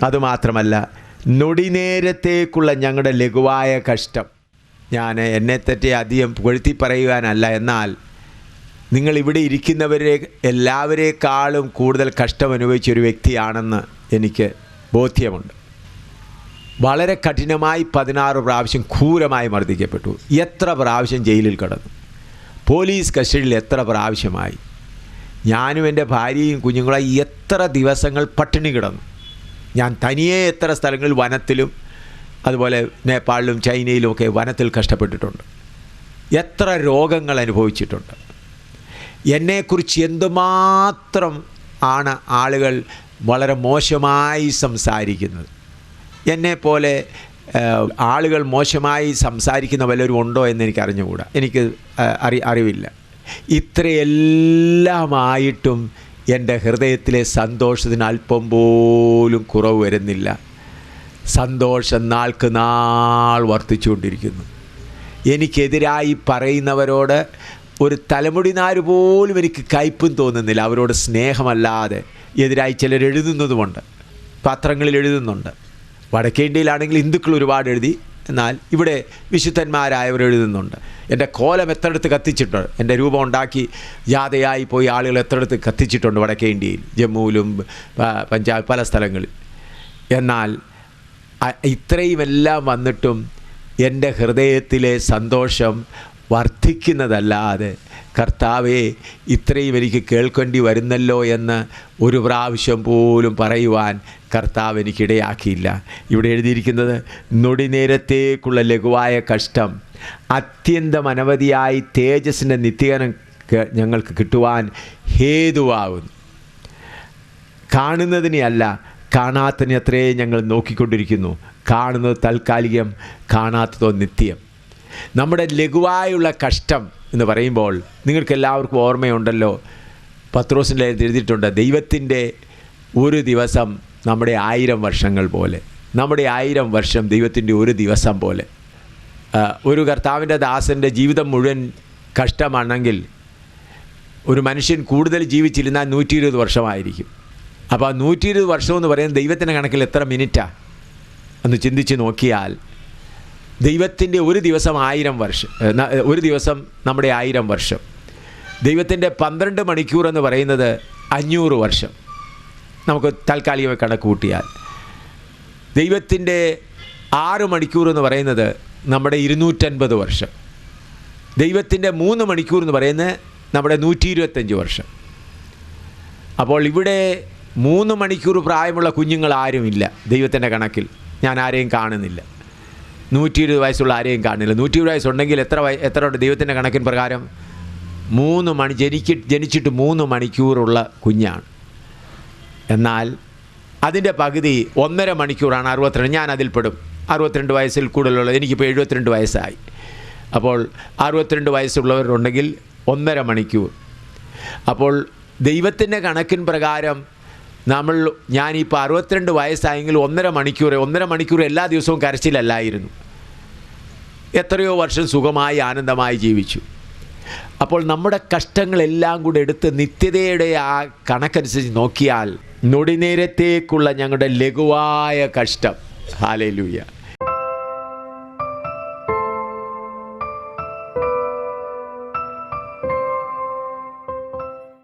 അതുമാത്രമല്ല നൊടിനേരത്തേക്കുള്ള ഞങ്ങളുടെ ലഘുവായ കഷ്ടം. ഞാൻ എന്നെ തെറ്റി അധികം പൊഴുത്തി പറയുവാനല്ല എന്നാൽ നിങ്ങൾ ഇവിടെ ഇരിക്കുന്നവരെ എല്ലാവരേക്കാളും കൂടുതൽ കഷ്ടം അനുഭവിച്ച ഒരു വ്യക്തിയാണെന്ന് എനിക്ക് ബോധ്യമുണ്ട്. വളരെ കഠിനമായി പതിനാറ് പ്രാവശ്യം ക്രൂരമായി മർദ്ദിക്കപ്പെട്ടു. എത്ര പ്രാവശ്യം ജയിലിൽ കിടന്നു. പോലീസ് കസ്റ്റഡിയിൽ എത്ര പ്രാവശ്യമായി. ഞാനും എന്റെ ഭാര്യയും കുഞ്ഞുങ്ങളായി എത്ര ദിവസങ്ങൾ പട്ടിണി കിടന്നു. ഞാൻ തനിയെ എത്ര സ്ഥലങ്ങളിൽ വനത്തിലും അതുപോലെ നേപ്പാളിലും ചൈനയിലും ഒക്കെ വനത്തിൽ കഷ്ടപ്പെട്ടിട്ടുണ്ട്. എത്ര രോഗങ്ങൾ അനുഭവിച്ചിട്ടുണ്ട്. എന്നെക്കുറിച്ച് എന്തുമാത്രം ആണ് ആളുകൾ വളരെ മോശമായി സംസാരിക്കുന്നത്? എന്നെപ്പോലെ ആളുകൾ മോശമായി സംസാരിക്കുന്ന വല്ലവരും ഉണ്ടോ എന്ന് എനിക്ക് അറിഞ്ഞുകൂടാ. എനിക്ക് അറി അറിവില്ല. ഇത്രയെല്ലാമായിട്ടും എന്റെ ഹൃദയത്തിലെ സന്തോഷത്തിന് അല്പം പോലും കുറവ് വരുന്നില്ല. സന്തോഷം നാൾക്ക് നാൾ വർദ്ധിച്ചുകൊണ്ടിരിക്കുന്നു. എനിക്കെതിരായി പറയുന്നവരോട് ഒരു തലമുടി നാര് പോലും എനിക്ക് കയ്പും തോന്നുന്നില്ല. അവരോട് സ്നേഹമല്ലാതെ എതിരായി ചിലർ എഴുതുന്നതുമുണ്ട്. പത്രങ്ങളിൽ എഴുതുന്നുണ്ട്. വടക്കേ ഇന്ത്യയിലാണെങ്കിൽ ഹിന്ദുക്കൾ ഒരുപാട് എഴുതി എന്നാൽ ഇവിടെ വിശുദ്ധന്മാരായവർ എഴുതുന്നുണ്ട്. എന്റെ കോലം എത്രയിടത്ത് കത്തിച്ചിട്ടുണ്ട് എന്റെ രൂപം ഉണ്ടാക്കി ജാഥയായി പോയി ആളുകൾ എത്രയിടത്ത് കത്തിച്ചിട്ടുണ്ട് വടക്കേ ഇന്ത്യയിൽ? ജമ്മുവിലും പഞ്ചാബ് പല സ്ഥലങ്ങളിൽ. എന്നാൽ ഇത്രയുമെല്ലാം വന്നിട്ടും എന്റെ ഹൃദയത്തിലെ സന്തോഷം വർദ്ധിക്കുന്നതല്ലാതെ കർത്താവെ ഇത്രയും എനിക്ക് കേൾക്കേണ്ടി വരുന്നല്ലോ എന്ന് ഒരു പ്രാവശ്യം പോലും പറയുവാൻ കർത്താവ് എനിക്കിടയാക്കിയില്ല. ഇവിടെ എഴുതിയിരിക്കുന്നത് നൊടിനേരത്തേക്കുള്ള ലഘുവായ കഷ്ടം അത്യന്തം അനവധിയായി തേജസ്സിന്റെ നിത്യകനം ഞങ്ങൾക്ക് കിട്ടുവാൻ ഹേതുവാകുന്നു. കാണുന്നതിനെ അല്ല കാണാത്തതിനെ അത്രേ ഞങ്ങൾ നോക്കിക്കൊണ്ടിരിക്കുന്നു. കാണുന്നത് താൽക്കാലികം കാണാത്തതോ നിത്യം. നമ്മുടെ ലഘുവായുള്ള കഷ്ടം എന്ന് പറയുമ്പോൾ നിങ്ങൾക്ക് എല്ലാവർക്കും ഓർമ്മയുണ്ടല്ലോ. പത്രോസിന്റെ എഴുതിയിട്ടുണ്ട്. ദൈവത്തിന്റെ ഒരു ദിവസം നമ്മുടെ ആയിരം വർഷങ്ങൾ പോലെ. നമ്മുടെ ആയിരം വർഷം ദൈവത്തിന്റെ ഒരു ദിവസം പോലെ. ഒരു കർത്താവിന്റെ ദാസന്റെ ജീവിതം മുഴുവൻ കഷ്ടമാണെങ്കിൽ ഒരു മനുഷ്യൻ കൂടുതൽ ജീവിച്ചിരുന്നാൽ നൂറ്റി ഇരുപത് വർഷമായിരിക്കും. അപ്പോൾ ആ നൂറ്റി ഇരുപത് വർഷം എന്ന് പറയുന്നത് ദൈവത്തിന്റെ കണക്കിൽ എത്ര മിനിറ്റാണ് എന്ന് ചിന്തിച്ച് നോക്കിയാൽ ദൈവത്തിന്റെ ഒരു ദിവസം ആയിരം വർഷം ഒരു ദിവസം നമ്മുടെ ആയിരം വർഷം. ദൈവത്തിന്റെ പന്ത്രണ്ട് മണിക്കൂർ എന്ന് പറയുന്നത് അഞ്ഞൂറ് വർഷം. നമുക്ക് താൽക്കാലികമായി കണക്ക് കൂട്ടിയാൽ. ദൈവത്തിന്റെ ആറ് മണിക്കൂർ എന്ന് പറയുന്നത് നമ്മുടെ ഇരുന്നൂറ്റൻപത് വർഷം. ദൈവത്തിന്റെ മൂന്ന് മണിക്കൂർ എന്ന് പറയുന്നത് നമ്മുടെ നൂറ്റി ഇരുപത്തഞ്ച് വർഷം. അപ്പോൾ ഇവിടെ മൂന്ന് മണിക്കൂർ പ്രായമുള്ള കുഞ്ഞുങ്ങൾ ആരുമില്ല ദൈവത്തിന്റെ കണക്കിൽ. ഞാൻ ആരെയും കാണുന്നില്ല. നൂറ്റി ഇരുപത് വയസ്സുള്ള ആരെയും കാണുന്നില്ല നൂറ്റി ഇരുപത് വയസ്സുണ്ടെങ്കിൽ എത്ര എത്ര ഉണ്ട് ദൈവത്തിന്റെ കണക്കിൻ പ്രകാരം? മൂന്ന് മണി ജനിക്ക് ജനിച്ചിട്ട് മൂന്ന് മണിക്കൂറുള്ള കുഞ്ഞാണ്. എന്നാൽ അതിന്റെ പകുതി ഒന്നര മണിക്കൂറാണ് അറുപത്തിരണ്ട്. ഞാൻ അതിൽപ്പെടും അറുപത്തിരണ്ട് വയസ്സിൽ കൂടുതലുള്ള എനിക്കിപ്പോൾ എഴുപത്തിരണ്ട് വയസ്സായി. അപ്പോൾ അറുപത്തിരണ്ട് വയസ്സുള്ളവരുണ്ടെങ്കിൽ ഒന്നര മണിക്കൂർ. അപ്പോൾ ദൈവത്തിന്റെ കണക്കിൻ പ്രകാരം നമ്മൾ ഞാനിപ്പോൾ അറുപത്തിരണ്ട് വയസ്സായെങ്കിൽ ഒന്നര മണിക്കൂർ ഒന്നര മണിക്കൂർ എല്ലാ ദിവസവും കരച്ചിലല്ലായിരുന്നു. എത്രയോ വർഷം സുഖമായി ആനന്ദമായി ജീവിച്ചു. അപ്പോൾ നമ്മുടെ കഷ്ടങ്ങളെല്ലാം കൂടെ എടുത്ത് നിത്യതയുടെ ആ കണക്കനുസരിച്ച് നോക്കിയാൽ നൊടിനേരത്തേക്കുള്ള ഞങ്ങളുടെ ലഘുവായ കഷ്ടം. ഹാലയിലൂയ